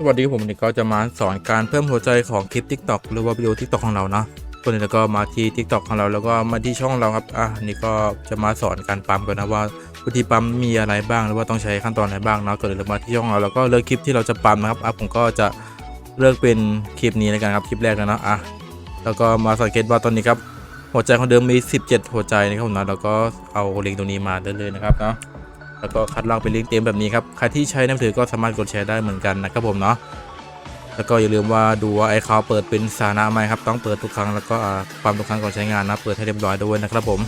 สวัสดีครับผมนนี้ก็จะมาสอนการเพิ่มหัวใจของคลิป TikTok หรือว่าวิดีโอ TikTok ของเราเนาะตัวนี้แล้วก็มาที่ TikTok ของเราแล้วก็มาที่ช่องเราครับอะนี่ก็จะมาสอนการปั๊มกันนะว่าวิธีปั๊มมีอะไรบ้างหรือว่าต้องใช้ขั้นตอนอะไรบ้างเนาะก็เลยเรามาที่ช่องเราแล้วก็เลือกคลิปที่เราจะปั๊มนะครับอะผมก็จะเลือกเป็นคลิปนี้แล้วกันครับคลิปแรกนะเนาะอะแล้วก็มาสังเกตว่าตอนนี้ครับหัวใจของเดิมมี 17 หัวใจนะครับผมนะแล้วก็เอาลิงตรงนี้มาได้เลยนะครับเนาะ แล้วก็คัดลอกเป็นลิงก์เต็มแบบนี้ครับ ใครที่ใช้นมือถือก็สามารถกดแชร์ได้เหมือนกันนะครับผมเนาะแล้วก็อย่าลืมว่าดูว่าไอ้เขาเปิดเป็นสาธาระไหมครับต้องเปิดทุกครั้งแล้วก็ความทุกครั้งก่อนใช้งานนะเปิดให้เรียบร้อยด้วยนะครับผม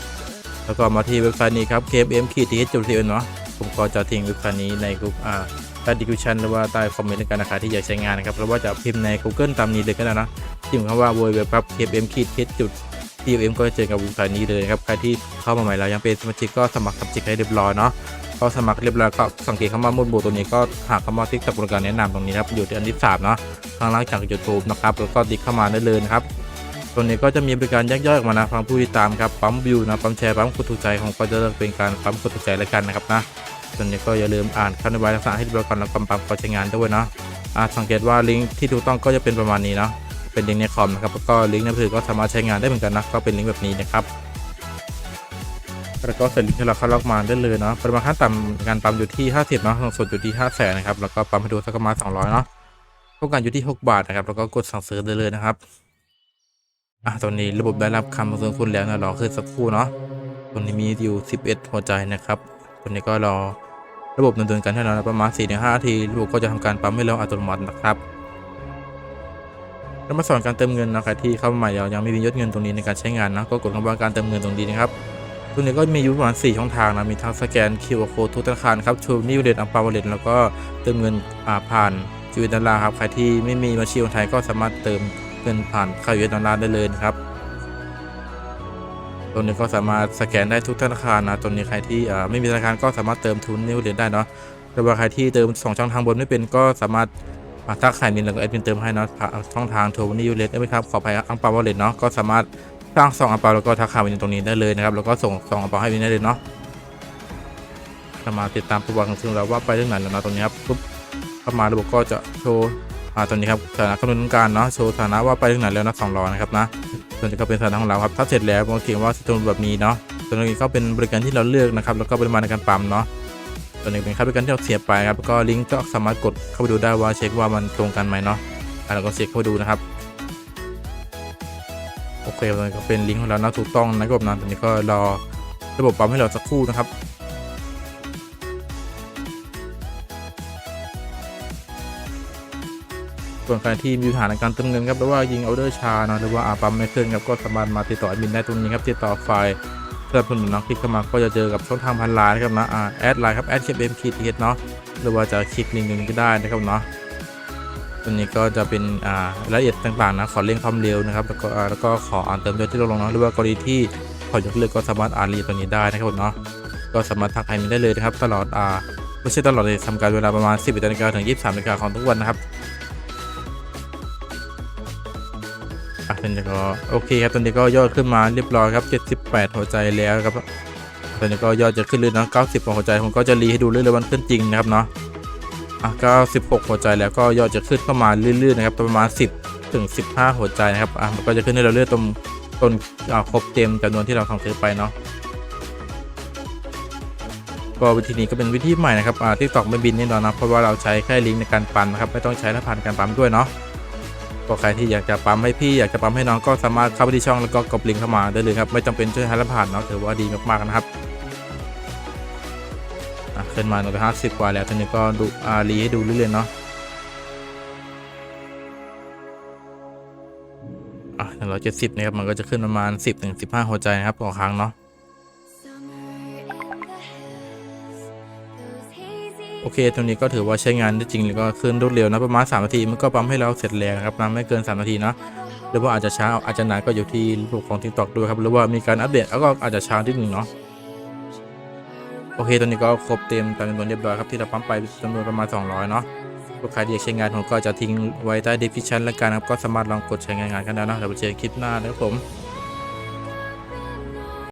แล้วก็มาที่เว็บไซต์นี้ครับ km k t h จุดเนาะผมก็จะทิ้งเว็บไซต์นี้ในกลุ่มอ่าใต้ description หรือว่าใต้คอมเมนต์ในการนะคะที่อยากใช้งานนะครับหรือว่าจะพิมพ์ใน Google ตามนี้เลยก็ได้นะพิมพ์คำว่า www ครับ km k t h จุด TM ก็จะเจอกับเว็บไซต์นี้เลยครับ ใครที่เข้ามาใหม่แล้วยังเป็นสมาชิกก็สมัครสมาชิกให้เรียบร้อยเนาะ ก็สมัครเรียบร้อยก็สังเกตคำว่ามูลบูตัวนี้ก็หาคำว่าทิกกับบริการแนะนำตรงนี้นะครับอยู่ที่อันที่สามเนาะข้างล่างจาก YouTube นะครับแล้วก็ติ๊กเข้ามาได้เลยนะครับตัวนี้ก็จะมีบริการแยกย่อยออกมานะฟังผู้ติดตามครับปั๊มวิวนะปั๊มแชร์ปั๊มกดถูกใจของก็จะเลือกเป็นการปั๊มกดถูกใจแล้วกันนะครับนะตัวนี้ก็อย่าลืมอ่านคำนโยบายลักษณะให้เรียบร้อยก่อนแล้วก็ปั๊มก่อนใช้งานด้วยเนาะอ่าสังเกตว่าลิงก์ที่ถูกต้องก็จะเป็นประมาณนี้เนาะเป็นลิงก์ในคอมนะครับแล้วก็ลิงก์ในมือถือก็สามารถใช้งานได้เหมือนกันนะก็เป็นลิงก์แบบนี้นะครับ แล้วก็เสร็จลิงก์ที่เราเขาล็อกมาได้เลยเนาะปริมาณขั้นต่ำการปั๊มอยู่ที่ 50เนาะสูงสุดอยู่ที่ 5 0 0แสนนะครับแล้วก็ปั๊มให้ดูสักประมาณ200เนาะต้องการอยู่ที่ 6 บาทนะครับแล้วก็กดสั่งซื้อได้เลยนะครับอะตอนนี้ระบบได้รับคำเสนอคุณแล้วนะรอขึ้นสักครู่เนาะตรงนี้มีอยู่ 11 หัวใจนะครับตอนนี้ก็รอระบบดำเนินการให้เราประมาณ4-5นาทีระบบก็จะทำการปั๊มให้เราอัตโนมัตินะครับแล้วมาสอนการเติมเงินนะใครที่เข้ามาใหม่แล้วยังไม่มียอดเงินตรงนี้ในการใช้งานนะก็กดคำว่าการเติมเงินตรงนี้นะครับ ตัวนี้ก็มีอยู่ประมาณ 4 ช่องทางนะ มีทั้งสแกน QR code ทุกธนาคารครับชูนิวเดตอัมปาวเลตแล้วก็เติมเงินผ่านจีวีดอลลาร์ครับ ใครที่ไม่มีบัญชีคนไทยก็สามารถเติมเงินผ่านค่ายเอสดอลลาร์ได้เลยครับ ตัวนี้ก็สามารถสแกนได้ทุกธนาคารนะ ตัวนี้ใครที่ไม่มีธนาคารก็สามารถเติมทุนนิวเดตได้เนาะแต่ว่าใครที่เติม 2 ช่องทางบนไม่เป็นก็สามารถอ่าทักขายมินแล้วก็แอดมินเติมให้เนาะผ่านช่องทางโทนิวเดตได้ไหมครับ ขออภัยอังปาวเลตเนาะ ก็สามารถ สร้างซองอังเปาแล้วก็ทักข่าววินตรงนี้ได้เลยนะครับ แล้วก็ส่งซองอังเปาให้วินได้เลยเนาะจะมาติดตามประวัติของซึ่งเราว่าไปเรื่องไหนแล้วนะตรงนี้ครับปุ๊บเข้ามาระบบก็จะโชว์อ่าตรงนี้ครับสถานะคำนวณการเนาะโชว์สถานะว่าไปเรื่องไหนแล้วนะสองร้อยนะครับนะส่วนนี้ก็เป็นสถานะของเราครับถ้าเสร็จแล้วบางทีว่าสตูนแบบนี้เนาะตัวนี้ก็เป็นบริการที่เราเลือกนะครับแล้วก็ปริมาณในการปั๊มเนาะตัวนี้เป็นค่าบริการที่เราเสียไปครับก็ลิงก์ก็สามารถกดเข้าไปดูได้ว่าเช็คว่ามันตรงกันไหมเนาะอะเราก็เช็คเข้าไปดูนะครับ เคตอนนี้ก็เป็นลิงก์ของเรานะถูกต้องนะครับนะตอนนี้ก็รอระบบปั๊มให้เราสักครู่นะครับส่วนใครที่มีปัญหาในการเติมเงินครับหรือว่ายิงออเดอร์ชานะหรือว่าอาปั๊มไม่ขึ้นครับก็สามารถมาติดต่อแอดมินได้ตรงนี้ครับติดต่อไฟล์สำหรับคนหนุนนักคลิกเข้ามาก็จะเจอกับช่องทางพันไลน์นะครับนะแอดไลน์ครับแอดเคเอ็มคีทีเนาะหรือว่าจะคลิกลิงก์หนึ่งก็ได้นะครับเนาะ ตัวนี้ก็จะเป็นอ่ารายละเอียดต่างๆนะขอเร่งความเร็วนะครับแล้วก็แล้วก็ขออ่านเติมยอดที่ลดลงเนาะหรือว่ากรณีที่ขอยกเลิกก็สามารถอ่านรายละเอียดตัวนี้ได้นะครับผมเนาะก็สามารถทักไลน์มินได้เลยนะครับ ตลอดอ่าไม่ใช่ตลอดเลยทำการเวลาประมาณ 10นาฬิกาถึง 23นาฬิกาของทุกวันนะครับอะตอนนี้ก็โอเคครับตอนนี้ก็ยอดขึ้นมาเรียบร้อยครับ 78 หัวใจแล้วครับตอนนี้ก็ยอดจะขึ้นเลยนะ90กว่าหัวใจผมก็จะรีให้ดูเรื่อยๆวันขึ้นจริงนะครับเนาะ อะ96หัวใจแล้วก็ยอดจะขึ้นเข้ามาเรื่อยๆนะครับประมาณ 10 ถึง 15 หัวใจนะครับอะมันก็จะขึ้นให้เราเรื่อยๆตรงต้นอ่าครบเต็มจำนวนที่เราสั่งซื้อไปเนาะก็วิธีนี้ก็เป็นวิธีใหม่นะครับอ่าที่ตอกไม่บินแน่นอนนะเพราะว่าเราใช้แค่ลิงก์ในการปั๊มนะครับไม่ต้องใช้รหัสการปั๊มด้วยเนาะก็ใครที่อยากจะปั๊มให้พี่อยากจะปั๊มให้น้องก็สามารถเข้าไปที่ช่องแล้วก็กดลิงก์เข้ามาได้เลยครับไม่จำเป็นช่วยใช้รหัสเนาะถือว่าดีมากๆนะครับ ขึ้นมาหนึ่งร้อยห้าสิบกว่าแล้วตอนนี้ก็ดูอารีให้ดูเรื่อยๆเนาะอะหนึ่งร้อยเจ็ดสิบนะครับมันก็จะขึ้นประมาณสิบถึงสิบห้าหัวใจนะครับต่อครั้งเนาะโอเค ตรงนี้ก็ถือว่าใช้งานได้จริงแล้วก็ขึ้นรวดเร็วนะประมาณ 3 นาที มันก็ปั๊มให้เราเสร็จแล้วนะครับนะไม่เกิน 3 นาทีเนาะหรือว่าอาจจะช้าอาจจะนานก็อยู่ที่ระบบของ TikTok ด้วยครับหรือว่ามีการอัปเดตแล้วก็อาจจะช้านิดหนึ่งเนาะ โอเคตอนนี้ก็ครบเต็มตามจำนวนเรียบร้อยครับที่เราปั๊มไปจำนวนประมาณ 200 เนาะลูกค้าที่อยากใช้งานผมก็จะทิ้งไว้ใต้ description แล้วกันครับก็สามารถลองกดใช้งานกันได้นะเดี๋ยวไปเจอกันคลิปหน้านะครับผม